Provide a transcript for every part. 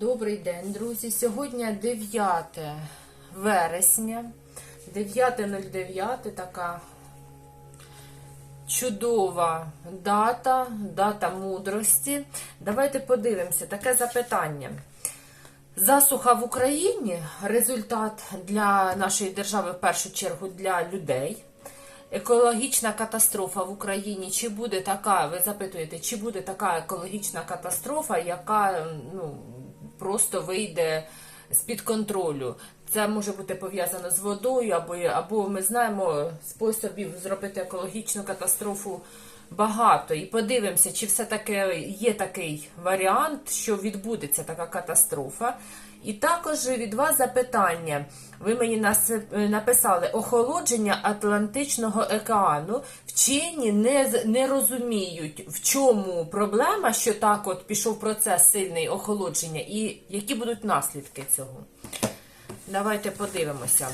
Добрий день, друзі. Сьогодні 9 вересня, 9.09, така чудова дата, дата мудрості. Давайте подивимося, таке запитання. Засуха в Україні результат для нашої держави, в першу чергу, для людей. Екологічна катастрофа в Україні. Чи буде така, ви запитуєте, чи буде така екологічна катастрофа, яка ну, просто вийде з-під контролю? Це може бути пов'язано з водою, або, або ми знаємо способів зробити екологічну катастрофу багато. І подивимося, чи все-таки є такий варіант, що відбудеться така катастрофа. І також від вас запитання. Ви мені написали охолодження Атлантичного океану. Вчені не, не розуміють, в чому проблема, що так от пішов процес сильний охолодження, і які будуть наслідки цього. Давайте подивимося.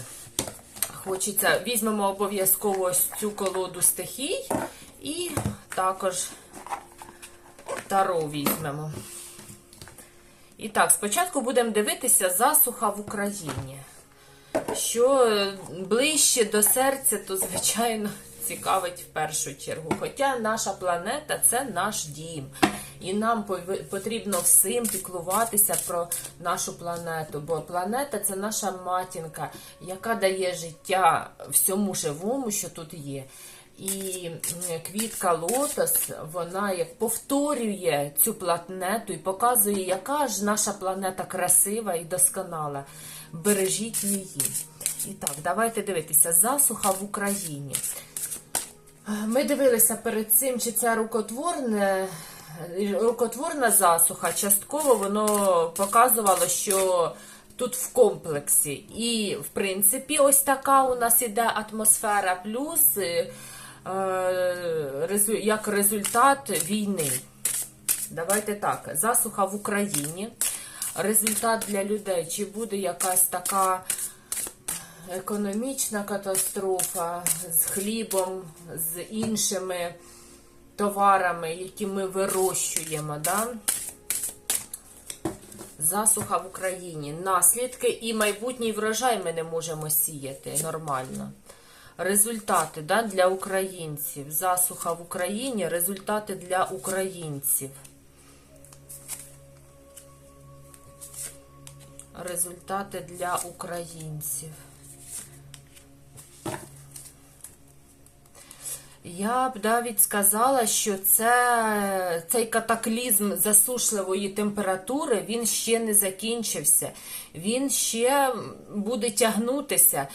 Хочеться, візьмемо обов'язково цю колоду стихій і також таро візьмемо. І так, спочатку будемо дивитися засуха в Україні. Що ближче до серця, то, звичайно, цікавить в першу чергу. Хоча наша планета це наш дім. І нам потрібно всім піклуватися про нашу планету. Бо планета це наша матінка, яка дає життя всьому живому, що тут є. І квітка лотос, вона як повторює цю планету і показує, яка ж наша планета красива і досконала. Бережіть її. І так, давайте дивитися. Засуха в Україні. Ми дивилися перед цим, чи це рукотворне, рукотворна засуха. Частково воно показувало, що тут в комплексі. І, в принципі, ось така у нас іде атмосфера, плюс е, як результат війни. Давайте так. Засуха в Україні. Результат для людей. Чи буде якась така економічна катастрофа з хлібом, з іншими товарами, які ми вирощуємо. Да? Засуха в Україні. Наслідки і майбутній врожай ми не можемо сіяти нормально. Результати да, для українців. Засуха в Україні, результати для українців. Результати для українців. Я б навіть сказала, що це, цей катаклізм засушливої температури він ще не закінчився. Він ще буде тягнутися.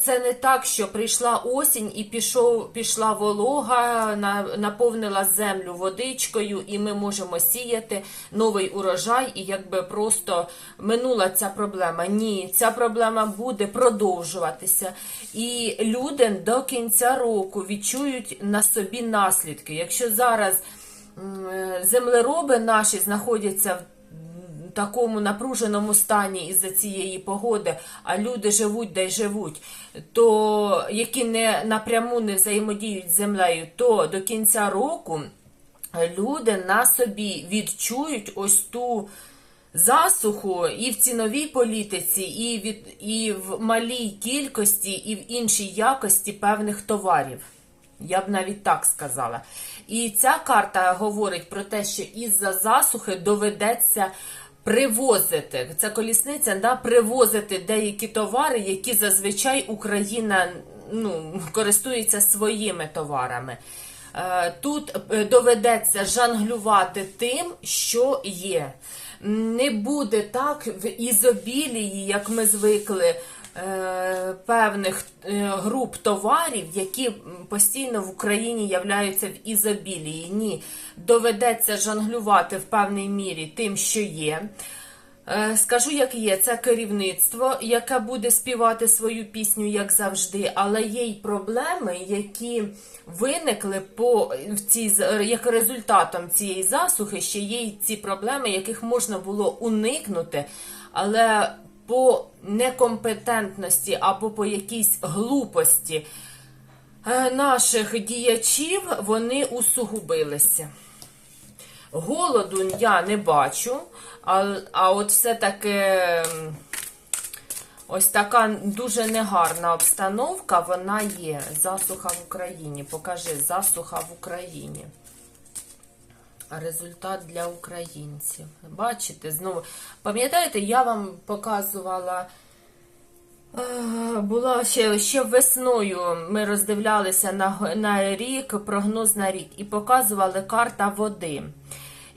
Це не так, що прийшла осінь і пішов, пішла волога, на- наповнила землю водичкою, і ми можемо сіяти новий урожай, і якби просто минула ця проблема. Ні, ця проблема буде продовжуватися. І люди до кінця року відчують на собі наслідки. Якщо зараз е, землероби наші знаходяться в такому напруженому стані із-за цієї погоди, а люди живуть де живуть, то які не напряму не взаємодіють з землею, то до кінця року люди на собі відчують ось ту засуху і в ціновій політиці, і, від, і в малій кількості, і в іншій якості певних товарів. Я б навіть так сказала. І ця карта говорить про те, що із-за засухи доведеться привозити. Це колісниця, да, привозити деякі товари, які зазвичай Україна ну, користується своїми товарами. Е, Тут е, доведеться жонглювати тим, що є. Не буде так в ізобілії, як ми звикли, певних е, груп товарів, які постійно в Україні являються в ізобілії. Ні, доведеться жонглювати в певній мірі тим, що є. Е, Скажу, як є, це керівництво, яке буде співати свою пісню, як завжди, але є й проблеми, які виникли по в цій як результатом цієї засухи, ще є й ці проблеми, яких можна було уникнути, але по некомпетентності або по якійсь глупості е, наших діячів вони усугубилися. Голоду я не бачу, а, а от все-таки ось така дуже негарна обстановка, вона є. Засуха в Україні. Покажи, засуха в Україні. Результат для українців. Бачите, знову. Пам'ятаєте, я вам показувала. Е, Була ще, ще весною. Ми роздивлялися на, на рік, прогноз на рік, і показували карта води.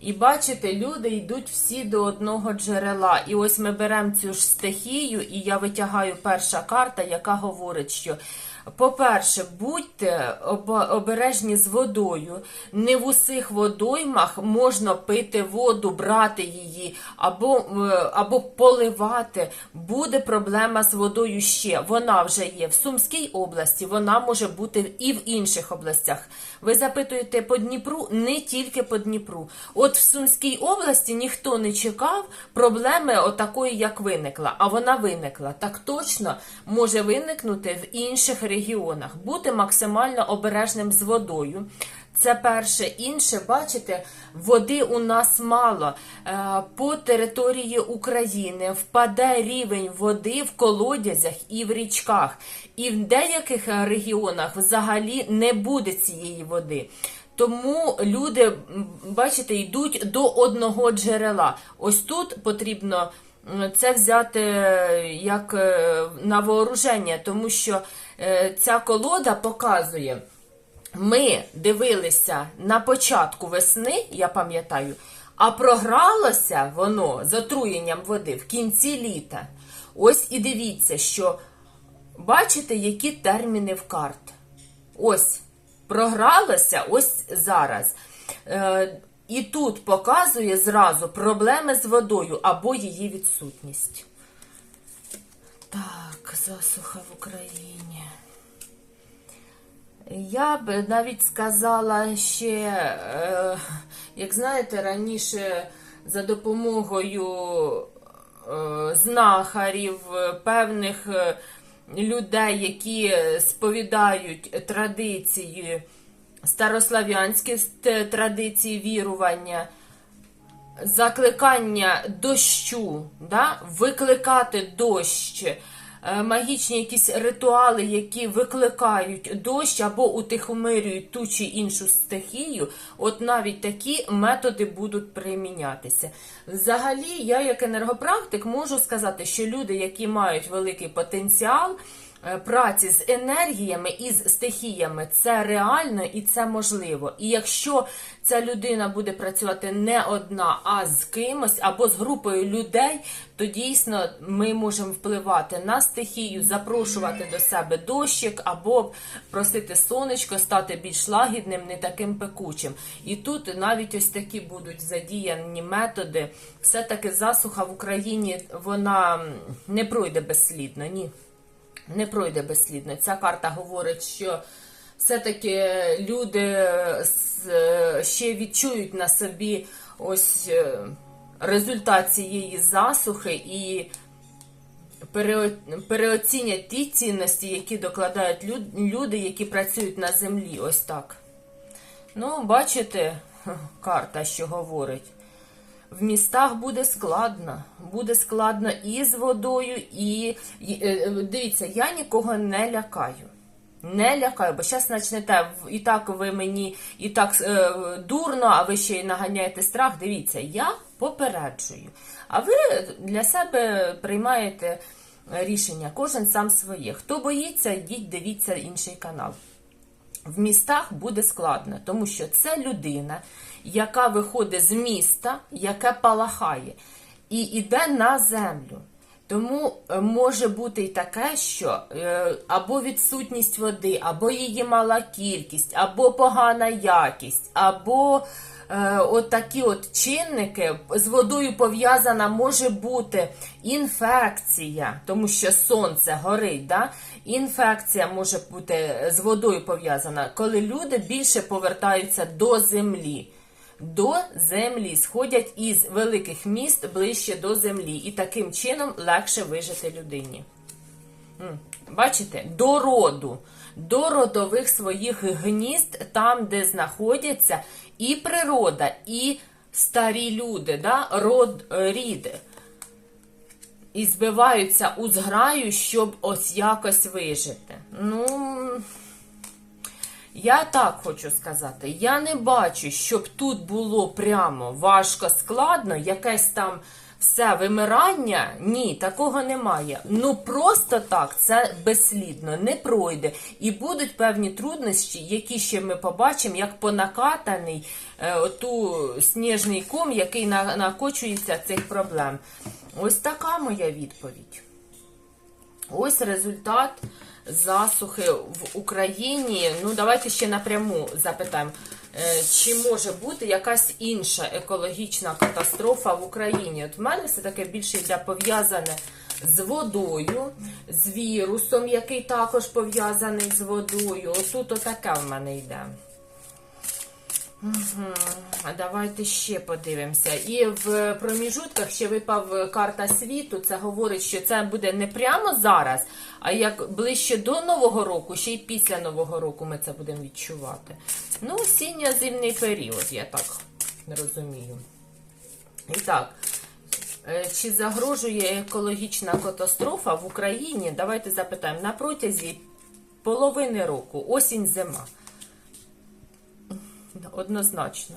І бачите, люди йдуть всі до одного джерела. І ось ми беремо цю ж стихію, і я витягаю перша карта, яка говорить, що. По-перше, будьте обережні з водою. Не в усіх водоймах можна пити воду, брати її або, е, або поливати. Буде проблема з водою ще. Вона вже є в Сумській області, вона може бути і в інших областях. Ви запитуєте по Дніпру, не тільки по Дніпру. От в Сумській області ніхто не чекав проблеми отакої, як виникла, а вона виникла. Так точно може виникнути в інших регіонах. Бути максимально обережним з водою. Це перше. Інше, бачите, води у нас мало. Е, По території України впаде рівень води в колодязях і в річках. І в деяких регіонах взагалі не буде цієї води. Тому люди, бачите, йдуть до одного джерела. Ось тут потрібно це взяти е, як е, на вооруження, тому що е, ця колода показує. Ми дивилися на початку весни, я пам'ятаю, а програлося воно з отруєнням води в кінці літа. Ось і дивіться, що бачите, які терміни в карт. Ось програлося ось зараз. І тут показує зразу проблеми з водою або її відсутність. Так, засуха в Україні. Я б навіть сказала ще, е, як знаєте, раніше за допомогою е, знахарів, е, певних людей, які сповідають традиції, старослав'янські традиції вірування, закликання дощу, да? викликати дощ, е, магічні якісь ритуали, які викликають дощ або утихомирюють ту чи іншу стихію, от навіть такі методи будуть примінятися. Взагалі, я як енергопрактик можу сказати, що люди, які мають великий потенціал, праці з енергіями і з стихіями це реально і це можливо. І якщо ця людина буде працювати не одна, а з кимось або з групою людей, то дійсно ми можемо впливати на стихію, запрошувати до себе дощик або просити сонечко, стати більш лагідним, не таким пекучим. І тут навіть ось такі будуть задіяні методи. Все-таки засуха в Україні вона не пройде безслідно. Ні не пройде безслідно. Ця карта говорить, що все-таки люди ще відчують на собі ось е, результат цієї засухи і перео- переоцінять ті цінності, які докладають люди, які працюють на землі. Ось так. Ну, бачите, карта, що говорить. В містах буде складно. Буде складно і з водою, і, і е, дивіться, я нікого не лякаю. Не лякаю, бо зараз почнете і так ви мені і так е, дурно, а ви ще й наганяєте страх. Дивіться, я попереджую. А ви для себе приймаєте рішення, кожен сам своє. Хто боїться, йдіть, дивіться інший канал. В містах буде складно, тому що це людина, яка виходить з міста, яке палахає, і йде на землю. Тому е, може бути і таке, що е, або відсутність води, або її мала кількість, або погана якість, або е, от такі от чинники з водою пов'язана може бути інфекція, тому що сонце горить. Да? Інфекція може бути з водою пов'язана, коли люди більше повертаються до землі. До землі сходять із великих міст ближче до землі, і таким чином легше вижити людині. Бачите, до роду, до родових своїх гнізд, там, де знаходяться і природа, і старі люди, да, род рід. І збиваються у зграю, щоб ось якось вижити. Ну, я так хочу сказати, я не бачу, щоб тут було прямо важко складно, якесь там все вимирання. Ні, такого немає. Ну просто так це безслідно не пройде. І будуть певні труднощі, які ще ми побачимо, як понакатаний е, оту сніжний ком, який на- накочується цих проблем. Ось така моя відповідь. Ось результат засухи в Україні. Ну, давайте ще напряму запитаємо, е, чи може бути якась інша екологічна катастрофа в Україні? От в мене все таке більше йде пов'язане з водою, з вірусом, який також пов'язаний з водою. Отут отаке в мене йде. А давайте ще подивимося. І в проміжутках ще випав карта світу. Це говорить, що це буде не прямо зараз, а як ближче до Нового року, ще й після Нового року ми це будемо відчувати. Ну, осінньо-зимний період, я так розумію. І так, е, чи загрожує екологічна катастрофа в Україні? Давайте запитаємо на протязі половини року, осінь-зима. Однозначно.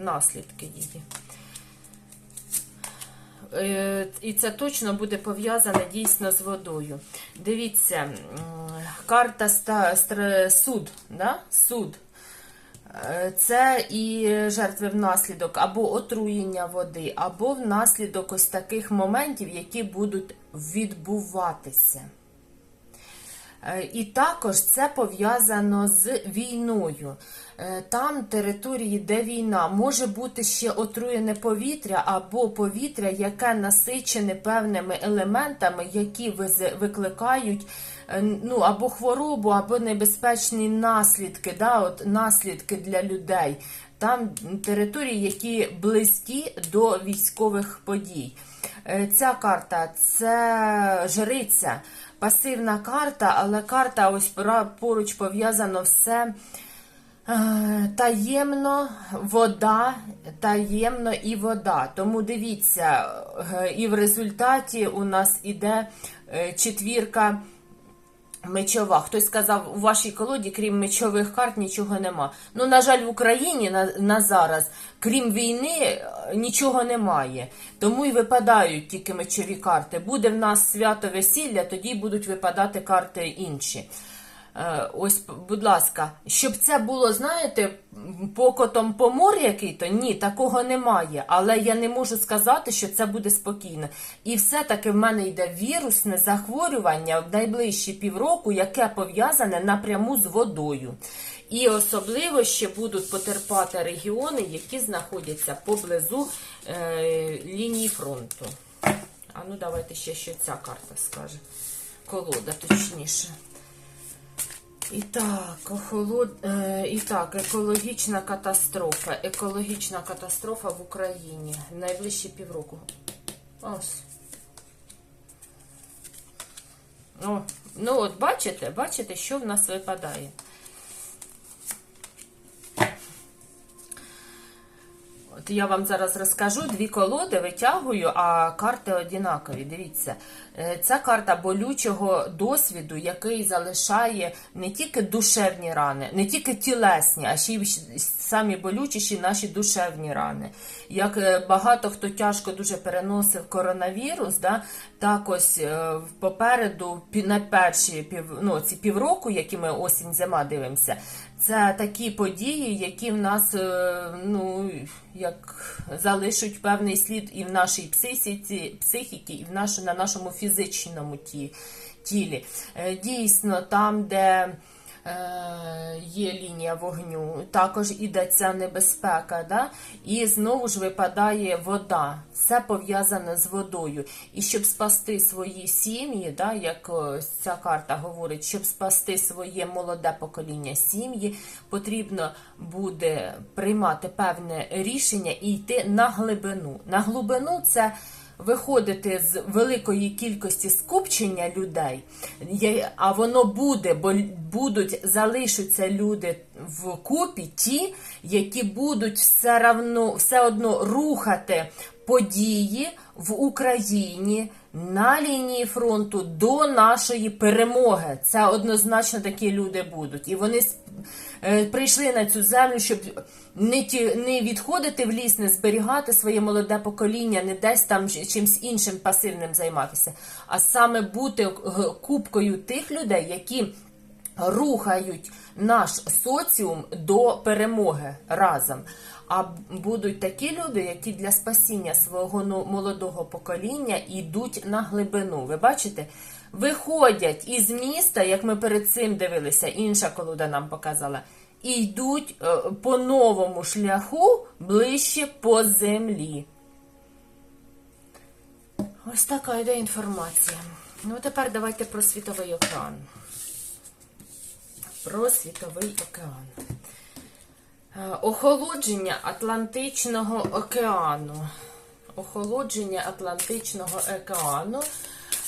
Наслідки її. Е, І це точно буде пов'язане дійсно з водою. Дивіться, карта суд. Да? суд. Е, Це і жертви внаслідок або отруєння води, або внаслідок ось таких моментів, які будуть відбуватися. Е, І також це пов'язано з війною. Е, Там території, де війна, може бути ще отруєне повітря або повітря, яке насичене певними елементами, які викликають е, ну, або хворобу, або небезпечні наслідки, да, от наслідки для людей. Там території, які близькі до військових подій. Ця карта це жриця, пасивна карта, але карта ось поруч пов'язано все е, таємно, вода, таємно і вода. Тому дивіться, е, і в результаті у нас іде е, четвірка. Мечова. Хтось сказав, у вашій колоді, крім мечових карт, нічого нема. Ну, на жаль, в Україні на, на зараз, крім війни, е, нічого немає. Тому і випадають тільки мечові карти. Буде в нас свято весілля, тоді будуть випадати карти інші. Е, Ось, будь ласка, щоб це було, знаєте, покотом помор який-то, ні, такого немає. Але я не можу сказати, що це буде спокійно. І все-таки в мене йде вірусне захворювання в найближчі півроку, яке пов'язане напряму з водою. І особливо ще будуть потерпати регіони, які знаходяться поблизу е, лінії фронту. А ну давайте ще що ця карта скаже. Колода, точніше. І так, охолод... е, і так, екологічна катастрофа. Екологічна катастрофа в Україні. Найближчі півроку. Ось. О, ну от бачите, бачите, що в нас випадає. От я вам зараз розкажу дві колоди, витягую, а карти однакові. Дивіться, це карта болючого досвіду, який залишає не тільки душевні рани, не тільки тілесні, а ще й самі болючіші наші душевні рани. Як е, багато хто тяжко дуже переносив коронавірус, да, так ось е, попереду на перші пів, ну, ці півроку, які ми осінь-зима дивимося, це такі події, які в нас е, ну, як залишать певний слід і в нашій психіці, психіці, і в наш, на нашому фізичному ті, тілі. Е, Дійсно, там, де є лінія вогню, також іде ця небезпека, да? і знову ж випадає вода. Все пов'язане з водою. І щоб спасти свої сім'ї, да, як ця карта говорить, щоб спасти своє молоде покоління сім'ї, потрібно буде приймати певне рішення і йти на глибину. На глибину це виходити з великої кількості скупчення людей, а воно буде, бо будуть залишаться люди в купі, ті, які будуть все равно, все одно рухати події в Україні на лінії фронту до нашої перемоги. Це однозначно такі люди будуть. І вони е, прийшли на цю землю, щоб не, ті, не відходити в ліс, не зберігати своє молоде покоління, не десь там чимсь іншим пасивним займатися, а саме бути купкою тих людей, які рухають наш соціум до перемоги разом. А будуть такі люди, які для спасіння свого ну, молодого покоління йдуть на глибину. Ви бачите? Виходять із міста, як ми перед цим дивилися, інша колода нам показала, і йдуть е, по новому шляху ближче по землі. Ось така йде інформація. Ну, тепер давайте про світовий океан. Про світовий океан. Е, Охолодження Атлантичного океану. Охолодження Атлантичного океану.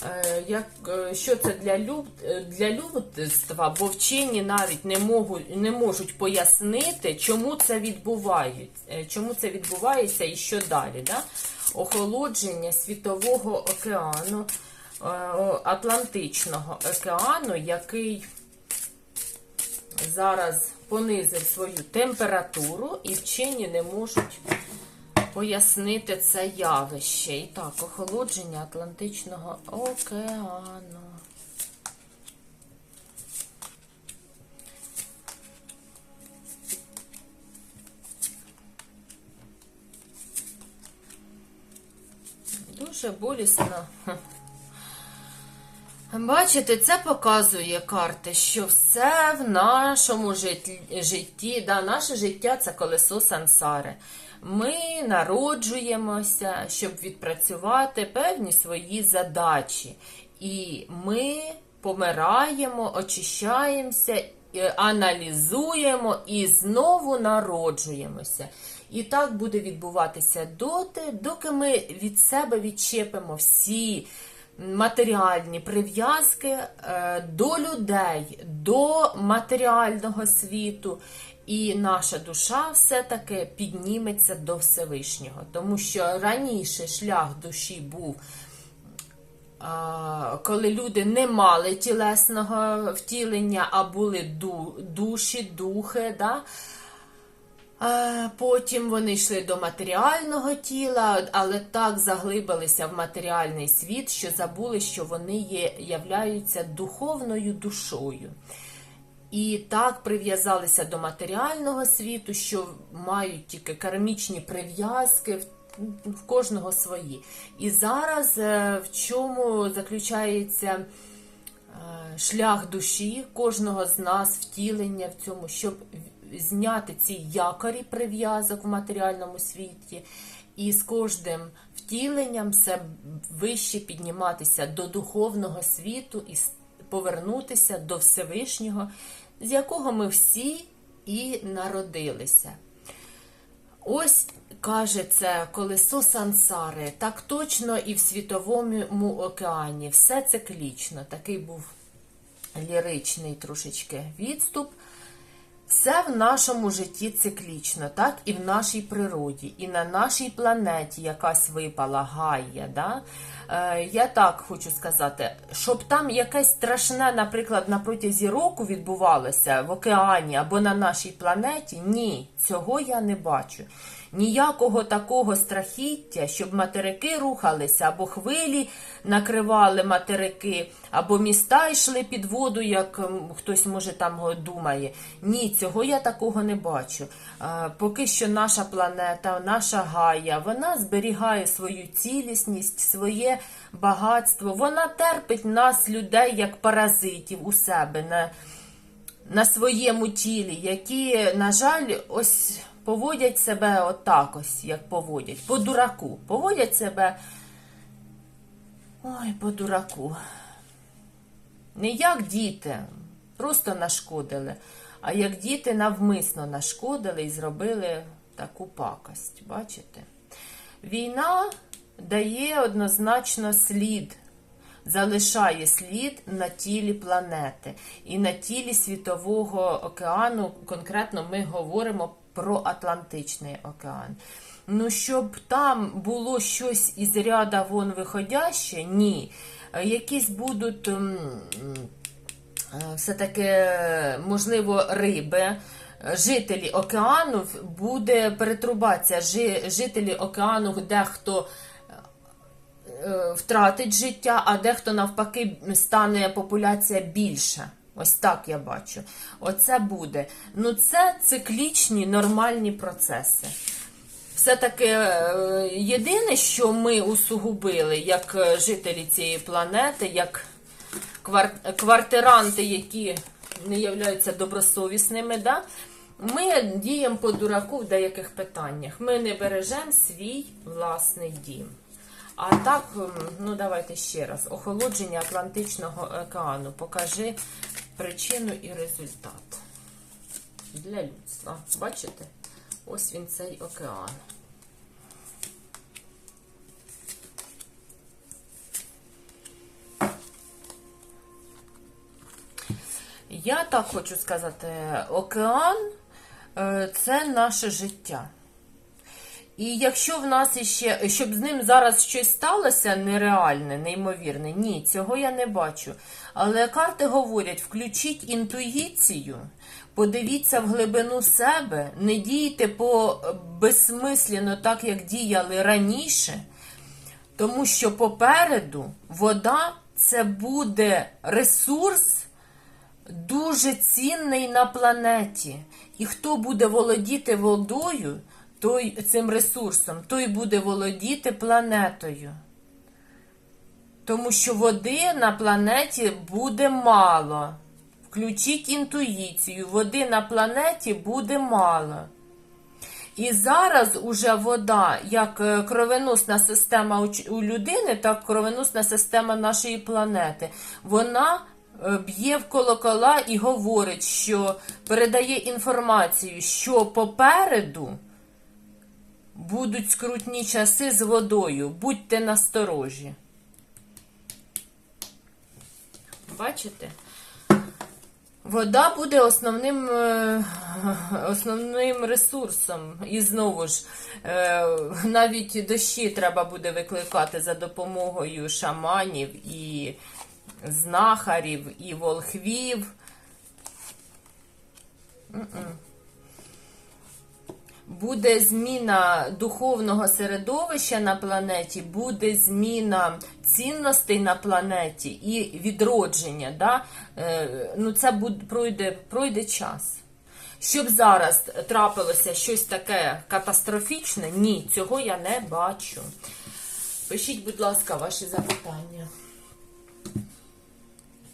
Е, Як, е, що це для, люд, для людства, бо вчені навіть не, можуть, не можуть пояснити, чому це відбувається, чому це відбувається і що далі. Да? Охолодження Світового океану, Атлантичного океану, який зараз понизив свою температуру, і вчені не можуть пояснити це явище. І так, охолодження Атлантичного океану. Дуже болісно. Бачите, це показує карти, що все в нашому житті, да, наше життя це колесо сансари. Ми народжуємося, щоб відпрацювати певні свої задачі. І ми помираємо, очищаємося, аналізуємо і знову народжуємося. І так буде відбуватися доти, доки ми від себе відчепимо всі матеріальні прив'язки е, до людей, до матеріального світу. І наша душа все-таки підніметься до Всевишнього. Тому що раніше шлях душі був, коли люди не мали тілесного втілення, а були душі, духи. Да? Потім вони йшли до матеріального тіла, але так заглибилися в матеріальний світ, що забули, що вони є, являються духовною душою. І так прив'язалися до матеріального світу, що мають тільки кармічні прив'язки, в- кожного свої. І зараз е, в чому заключається е, шлях душі кожного з нас, втілення в цьому, щоб зняти ці якорі прив'язок в матеріальному світі, і з кожним втіленням все вище підніматися до духовного світу і повернутися до Всевишнього, з якого ми всі і народилися. Ось каже це колесо сансари, так точно і в світовому океані. Все циклічно. Такий був ліричний трошечки відступ. Все в нашому житті циклічно, так і в нашій природі, і на нашій планеті якась випала гайя. Да? Е, я так хочу сказати, щоб там якесь страшне, наприклад, на протязі року відбувалося в океані або на нашій планеті, ні, цього я не бачу. Ніякого такого страхіття, щоб материки рухалися, або хвилі накривали материки, або міста йшли під воду, як хтось може там думає. Ні, цього я такого не бачу. Поки що наша планета, наша Гая, вона зберігає свою цілісність, своє багатство. Вона терпить нас, людей, як паразитів у себе на, на своєму тілі, які, на жаль, ось поводять себе отак ось, як поводять, по дураку. Поводять себе. Ой, по дураку. Не як діти, просто нашкодили, а як діти навмисно нашкодили і зробили таку пакость. Бачите? Війна дає однозначно слід, залишає слід на тілі планети і на тілі Світового океану. Конкретно ми говоримо про Атлантичний океан. Ну, щоб там було щось із ряда вон виходяще, ні. Якісь будуть. м, м, е, все-таки, можливо, риби. Жителі океану буде перетрубація. Жи- Жителі океану, дехто е, втратить життя, а дехто навпаки стане популяція більша. Ось так я бачу. Оце буде. Ну, це циклічні нормальні процеси. Все-таки е, єдине, що ми усугубили, як е, жителі цієї планети, як квартиранти, які не являються добросовісними, да? ми діємо по дураку в деяких питаннях. Ми не бережемо свій власний дім. А так, ну давайте ще раз. Охолодження Атлантичного океану. Покажи причину і результат для людства. Бачите? Ось він цей океан. Я так хочу сказати, океан е, це наше життя. І якщо в нас іще, щоб з ним зараз щось сталося нереальне, неймовірне, ні, цього я не бачу. Але карти говорять: включіть інтуїцію, подивіться в глибину себе, не дійте по безсмислено так, як діяли раніше. Тому що попереду вода це буде ресурс дуже цінний на планеті. І хто буде володіти водою, той цим ресурсом, той буде володіти планетою. Тому що води на планеті буде мало. Включіть інтуїцію, води на планеті буде мало. І зараз уже вода, як е, кровеносна система у людини, так кровеносна система нашої планети, вона е, б'є в колокола і говорить, що передає інформацію, що попереду будуть скрутні часи з водою. Будьте насторожі. Бачите? Вода буде основним, е, основним ресурсом. І знову ж, е, навіть дощі треба буде викликати за допомогою шаманів і знахарів, і волхвів. Буде зміна духовного середовища на планеті, буде зміна цінностей на планеті і відродження. Да? Е, ну, це буде, пройде, пройде час. Щоб зараз трапилося щось таке катастрофічне, ні, цього я не бачу. Пишіть, будь ласка, ваші запитання.